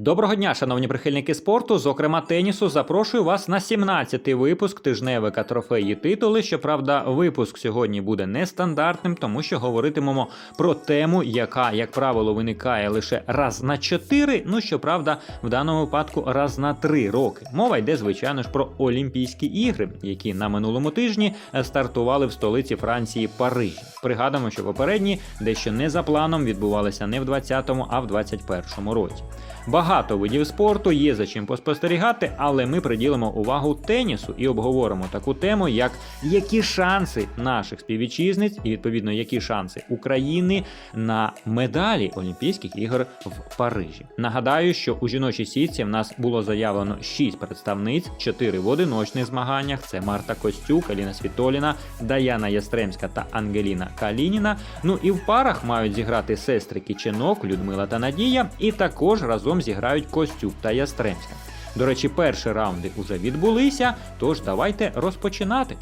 Доброго дня, шановні прихильники спорту, зокрема тенісу. Запрошую вас на 17-й випуск тижневика трофеї титули. Щоправда, випуск сьогодні буде нестандартним, тому що говоритимемо про тему, яка, як правило, виникає лише раз на 4, ну щоправда, в даному випадку раз на 3 роки. Мова йде, звичайно ж, про Олімпійські ігри, які на минулому тижні стартували в столиці Франції Парижі. Пригадаємо, що попередні дещо не за планом відбувалися не в 20-му, а в 21-му році. Багато видів спорту є за чим поспостерігати, але ми приділимо увагу тенісу і обговоримо таку тему, як які шанси наших співвітчизниць і відповідно які шанси України на медалі Олімпійських ігор в Парижі. Нагадаю, що у жіночій сітці в нас було заявлено 6 представниць, 4 в одиночних змаганнях. Це Марта Костюк, Аліна Світоліна, Даяна Ястремська та Ангеліна Калініна. Ну і в парах мають зіграти сестри Кіченок, Людмила та Надія, і також разом зіграють Костюк та Ястремська. До речі, перші раунди вже відбулися, тож давайте розпочинати.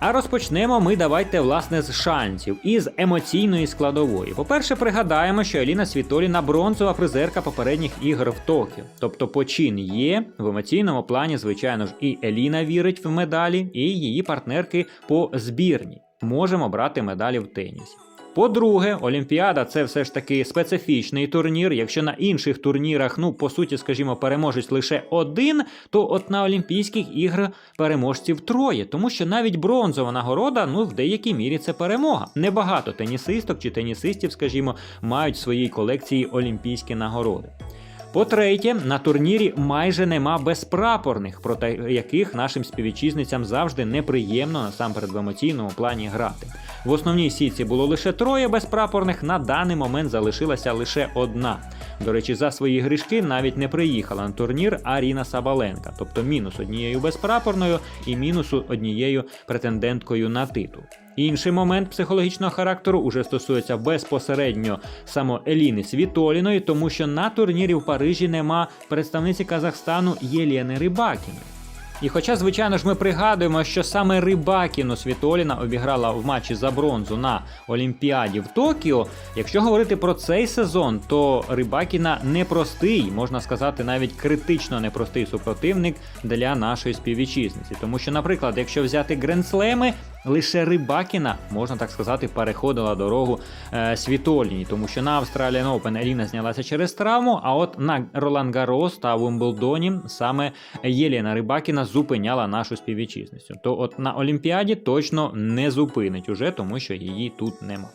А розпочнемо ми давайте власне з шансів і з емоційної складової. По-перше, пригадаємо, що Аліна Світоліна бронзова призерка попередніх ігор в Токіо. Тобто почин є в емоційному плані, звичайно ж, і Еліна вірить в медалі, і її партнерки по збірні. Можемо брати медалі в тенісі. По-друге, Олімпіада це все ж таки специфічний турнір. Якщо на інших турнірах, ну по суті, скажімо, переможець лише один, то от на Олімпійських іграх переможців троє, тому що навіть бронзова нагорода, ну в деякій мірі це перемога. Небагато тенісисток чи тенісистів, скажімо, мають в своїй колекції олімпійські нагороди. По-третє, на турнірі майже нема безпрапорних, проти яких нашим співвітчизницям завжди неприємно насамперед в емоційному плані грати. В основній сітці було лише троє безпрапорних, на даний момент залишилася лише одна. До речі, за свої грішки навіть не приїхала на турнір Аріна Сабаленка, тобто мінус однією безпрапорною і мінус однією претенденткою на титул. Інший момент психологічного характеру уже стосується безпосередньо само Еліни Світоліної, тому що на турнірі в Парижі нема представниці Казахстану Єлєни Рибакіної. І хоча, звичайно ж, ми пригадуємо, що саме Рибакіну Світоліна обіграла в матчі за бронзу на Олімпіаді в Токіо, якщо говорити про цей сезон, то Рибакіна непростий, можна сказати, навіть критично непростий супротивник для нашої співвітчизниці. Тому що, наприклад, якщо взяти гренслеми, лише Рибакіна, можна так сказати, переходила дорогу е, Світоліні, тому що на Австралія Open Еліна знялася через травму, а от на Ролан Гарос та Вимблдоні саме Єліна Рибакіна зупиняла нашу співвітчизницю. То от на Олімпіаді точно не зупинить уже, тому що її тут нема.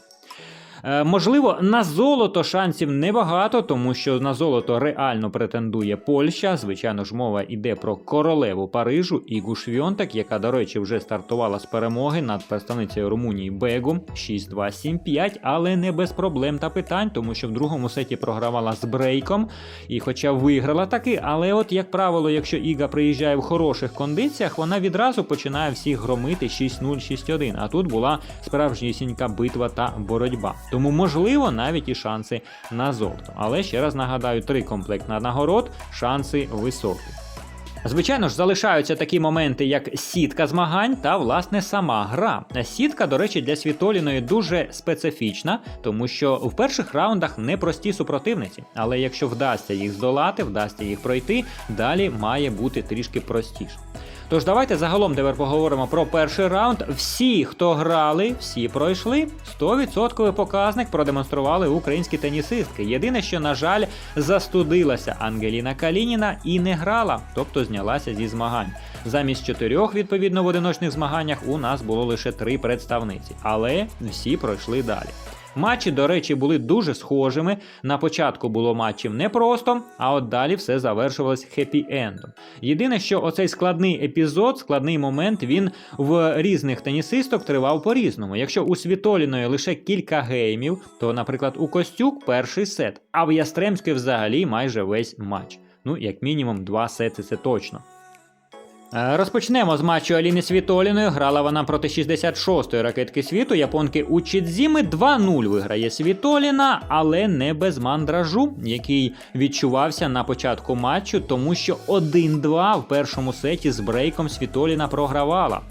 Е, Можливо, на золото шансів небагато, тому що на золото реально претендує Польща. Звичайно ж, мова йде про королеву Парижу Ігу Швьонтек, яка, до речі, вже стартувала з перемоги над представницею Румунії Бегу 6-2-7-5, але не без проблем та питань, тому що в другому сеті програвала з брейком, і хоча виграла таки, але от, як правило, якщо Іга приїжджає в хороших кондиціях, вона відразу починає всіх громити 6-0, 6-1. А тут була справжнісінька битва та боротьба. Тому можливо навіть і шанси на золото. Але ще раз нагадаю, три комплекти нагород, шанси високі. Звичайно ж, залишаються такі моменти, як сітка змагань та власне сама гра. Сітка, до речі, для Світоліної дуже специфічна, тому що в перших раундах непрості супротивниці. Але якщо вдасться їх здолати, вдасться їх пройти, далі має бути трішки простіше. Тож давайте загалом тепер поговоримо про перший раунд. Всі, хто грали, всі пройшли. 100% показник продемонстрували українські тенісистки. Єдине, що, на жаль, застудилася Ангеліна Калініна і не грала, тобто знялася зі змагань. Замість чотирьох, відповідно, в одиночних змаганнях у нас було лише три представниці, але всі пройшли далі. Матчі, до речі, були дуже схожими. На початку було матчів непросто, а от далі все завершувалось хеппі-ендом. Єдине, що оцей складний епізод, складний момент, він в різних тенісисток тривав по-різному. Якщо у Світоліної лише кілька геймів, то, наприклад, у Костюк перший сет, а в Ястремської взагалі майже весь матч. Ну, як мінімум, два сети це точно. Е, Розпочнемо з матчу Аліни Світоліної. Грала вона проти 66-ї ракетки світу. Японки у Чідзіми 2-0 виграє Світоліна, але не без мандражу, який відчувався на початку матчу, тому що 1-2 в першому сеті з брейком Світоліна програвала.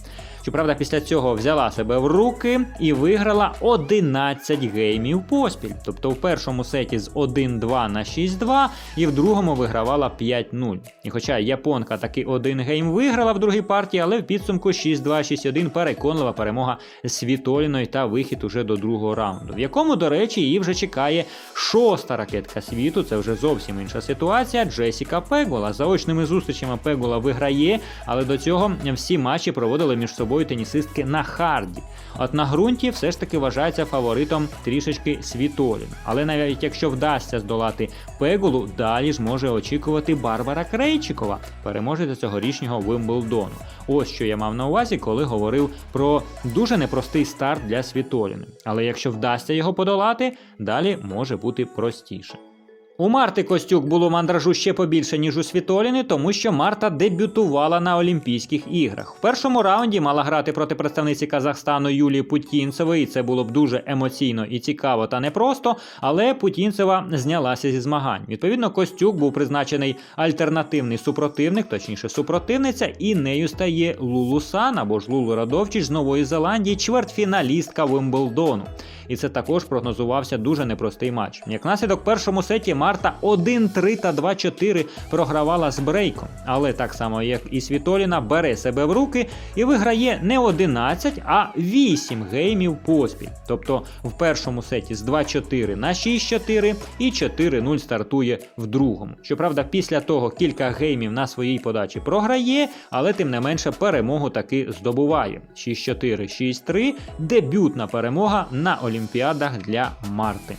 Щоправда, після цього взяла себе в руки і виграла 11 геймів поспіль. Тобто в першому сеті з 1-2 на 6-2 і в другому вигравала 5-0. І хоча японка таки один гейм виграла в другій партії, але в підсумку 6-2, 6-1 переконлива перемога Світоліної та вихід уже до другого раунду, в якому, до речі, її вже чекає шоста ракетка світу. Це вже зовсім інша ситуація. Джесіка Пегула. Заочними зустрічами Пегула виграє, але до цього всі матчі проводили між собою тенісистки на харді. От на ґрунті все ж таки вважається фаворитом трішечки Світолін. Але навіть якщо вдасться здолати Пегулу, далі ж може очікувати Барбара Крейчикова, переможеця цьогорічнього Вимблдону. Ось що я мав на увазі, коли говорив про дуже непростий старт для Світоліни. Але якщо вдасться його подолати, далі може бути простіше. У Марти Костюк було мандражу ще побільше, ніж у Світоліни, тому що Марта дебютувала на Олімпійських іграх. В першому раунді мала грати проти представниці Казахстану Юлії Путінцевої, і це було б дуже емоційно і цікаво та непросто, але Путінцева знялася зі змагань. Відповідно, Костюк був призначений альтернативний супротивник, точніше супротивниця, і нею стає Лулу Сан або ж Лулу Радовчич з Нової Зеландії, чвертьфіналістка Вимблдону. І це також прогнозувався дуже непростий матч. Як наслідок першому сеті Марта 1-3 та 2-4 програвала з брейком. Але так само, як і Світоліна, бере себе в руки і виграє не 11, а 8 геймів поспіль. Тобто в першому сеті з 2-4 на 6-4 і 4-0 стартує в другому. Щоправда, після того кілька геймів на своїй подачі програє, але тим не менше перемогу таки здобуває. 6-4, 6-3 дебютна перемога на Олімпіадах для Марти.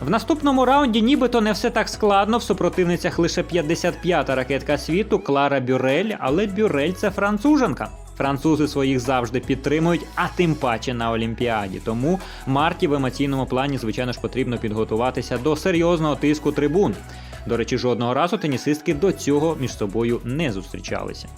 В наступному раунді нібито не все так складно. В супротивницях лише 55-та ракетка світу Клара Бюрель, але Бюрель це француженка. Французи своїх завжди підтримують, а тим паче на Олімпіаді. Тому Марті в емоційному плані, звичайно ж, потрібно підготуватися до серйозного тиску трибун. До речі, жодного разу тенісистки до цього між собою не зустрічалися.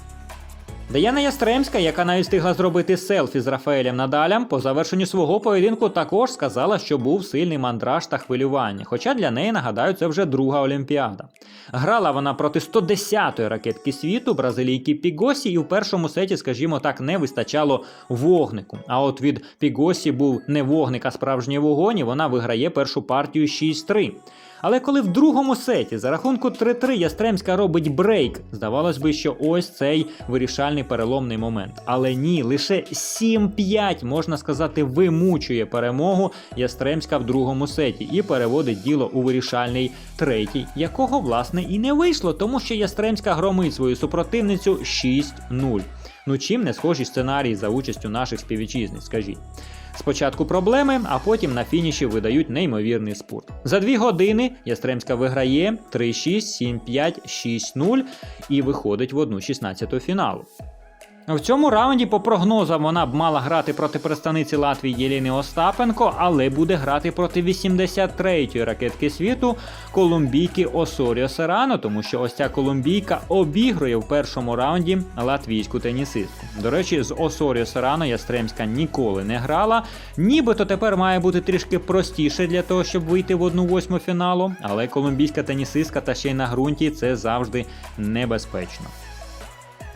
Даяна Ястремська, яка навіть встигла зробити селфі з Рафаелем Надалем, по завершенню свого поєдинку також сказала, що був сильний мандраж та хвилювання. Хоча для неї, нагадаю, це вже друга Олімпіада. Грала вона проти 110-ї ракетки світу, бразилійки Пігосі, і в першому сеті, скажімо так, не вистачало вогнику. А от від Пігосі був не вогник, а справжній вогонь, і вона виграє першу партію 6-3. Але коли в другому сеті за рахунку 3-3 Ястремська робить брейк, здавалось би, що ось цей вирішальний переломний момент. Але ні, лише 7-5, можна сказати, вимучує перемогу Ястремська в другому сеті і переводить діло у вирішальний третій, якого власне і не вийшло, тому що Ястремська громить свою супротивницю 6-0. Ну чим не схожі сценарії за участю наших співвітчизниць, скажіть. Спочатку проблеми, а потім на фініші видають неймовірний спорт. За дві години Ястремська виграє 3-6, 7-5, 6-0 і виходить в одну 16 фіналу. В цьому раунді, по прогнозам, вона б мала грати проти представниці Латвії Єліни Остапенко, але буде грати проти 83-ї ракетки світу колумбійки Осоріо Серано, тому що ось ця колумбійка обігрує в першому раунді латвійську тенісистку. До речі, з Осоріо Серано Ястремська ніколи не грала. Нібито тепер має бути трішки простіше для того, щоб вийти в одну восьму фіналу, але колумбійська тенісистка та ще й на ґрунті це завжди небезпечно.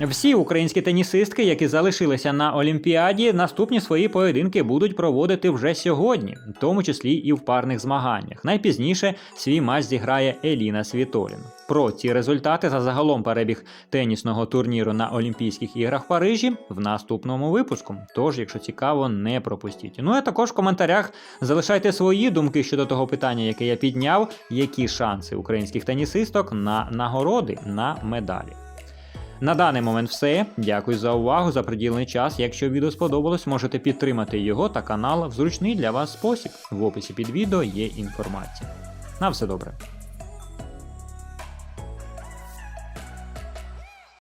Всі українські тенісистки, які залишилися на Олімпіаді, наступні свої поєдинки будуть проводити вже сьогодні, в тому числі і в парних змаганнях. Найпізніше свій матч зіграє Еліна Світоліна. Про ці результати та загалом перебіг тенісного турніру на Олімпійських іграх в Парижі в наступному випуску. Тож, якщо цікаво, не пропустіть. Ну а також в коментарях залишайте свої думки щодо того питання, яке я підняв, які шанси українських тенісисток на нагороди на медалі. На даний момент все. Дякую за увагу, за приділений час. Якщо відео сподобалось, можете підтримати його та канал в зручний для вас спосіб. В описі під відео є інформація. На все добре.